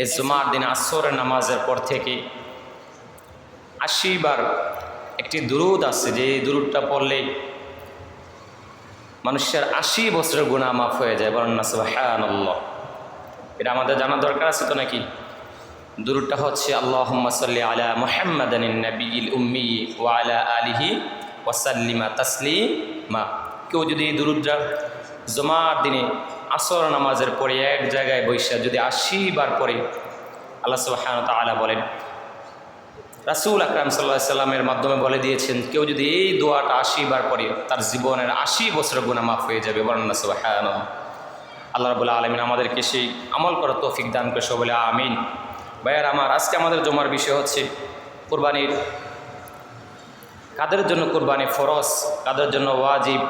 এই জুমার দিন আসরের নামাজের পর থেকে আশিবার একটি দুরুদ আছে, যে দুরুদটা পড়লে মানুষের আশি বছরের গুণা মাফ হয়ে যায়। বলেন না সুবাহান এটা আমাদের জানা দরকার আছে তো নাকি? দুরুদটা হচ্ছে আল্লাহ সাল্লি আলা মোহাম্মদান নবীল উম্মি ও আলা আলিহি ওয়াসাল্লিমা তাসলিমা। কেউ যদি এই দুরুদটা জমার দিনে আসর নামাজের পরে এক জায়গায় বৈশা যদি আশি বার পরে আল্লাহ সুবাহান তালা বলেন, রাসুল আকরাম সাল্লাহ সাল্লামের মাধ্যমে বলে দিয়েছেন, কেউ যদি এই দোয়াটা আশি বার পরে তার জীবনের আশি বছরের গুণা মাফ হয়ে যাবে বর্ণনা সুবাহান আল্লাহ রবুল্লা আলমিন আমাদেরকে সেই আমল করার তৌফিক দান করে সব বলে, আমিন। ভাইয়ার, আমার আজকে আমাদের জমার বিষয় হচ্ছে কোরবানির, কাদের জন্য কোরবানি ফরজ, কাদের জন্য ওয়াজিব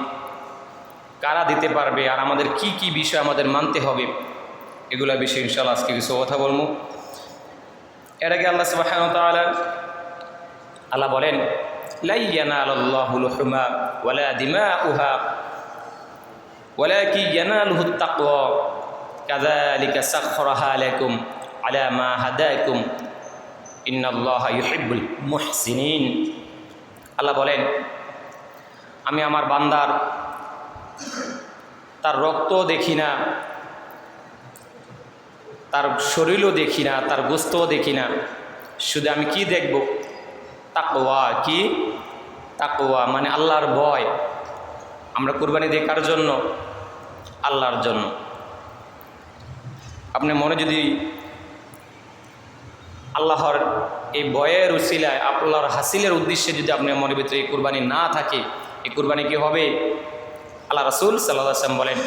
কারা দিতে পারবে আর আমাদের কি কি বিষয় আমাদের মানতে হবে, এগুলা বিষয়ে ইনশাল্লাহ আজকে কিছু কথা বলব। এর আগে আল্লাহ সুবাহ আল্লাহ বলেন দিমা কি আলাইকুম আলা মা আল্লাহ বলেন, আমি আমার বান্দার তার রক্ত দেখি না, তার শরীরও দেখি না, তার গোস্তও দেখি না। শুধু আমি কি দেখব? তাকোয়া কি? তাকোয়া মানে আল্লাহর ভয়। আমরা কোরবানি দিই কার জন্য? আল্লাহর জন্য। আপনি মনে যদি আল্লাহর এই বয়ের উসিলায়, আল্লাহর হাসিলের উদ্দেশ্যে যদি আপনার মনের ভিতরে এই কোরবানি না থাকে, এই কোরবানি কি হবে? আল্লাহ রাসুল সাল্লাহ আসলাম বলেন,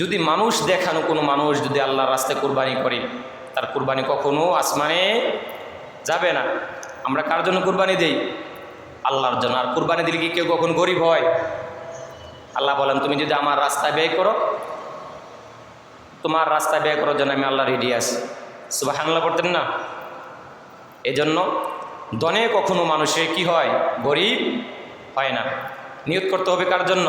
যদি মানুষ দেখানো কোনো মানুষ যদি আল্লাহর রাস্তায় কোরবানি করে, তার কোরবানি কখনো আসমানে যাবে না। আমরা কার জন্য কোরবানি দিই? আল্লাহর জন্য। আর কোরবানি দিলে কি কেউ কখন গরিব হয়? আল্লাহ বলেন, তুমি যদি আমার রাস্তায় ব্যয় করো, তোমার রাস্তায় ব্যয় করার জন্য আমি আল্লাহ রেডি আছি। সুবাহ আল্লাহ করতেন না? এজন্য দনে কখনো মানুষের কি হয়? গরিব হয় না। নিয়োগ করতে হবে কার জন্য?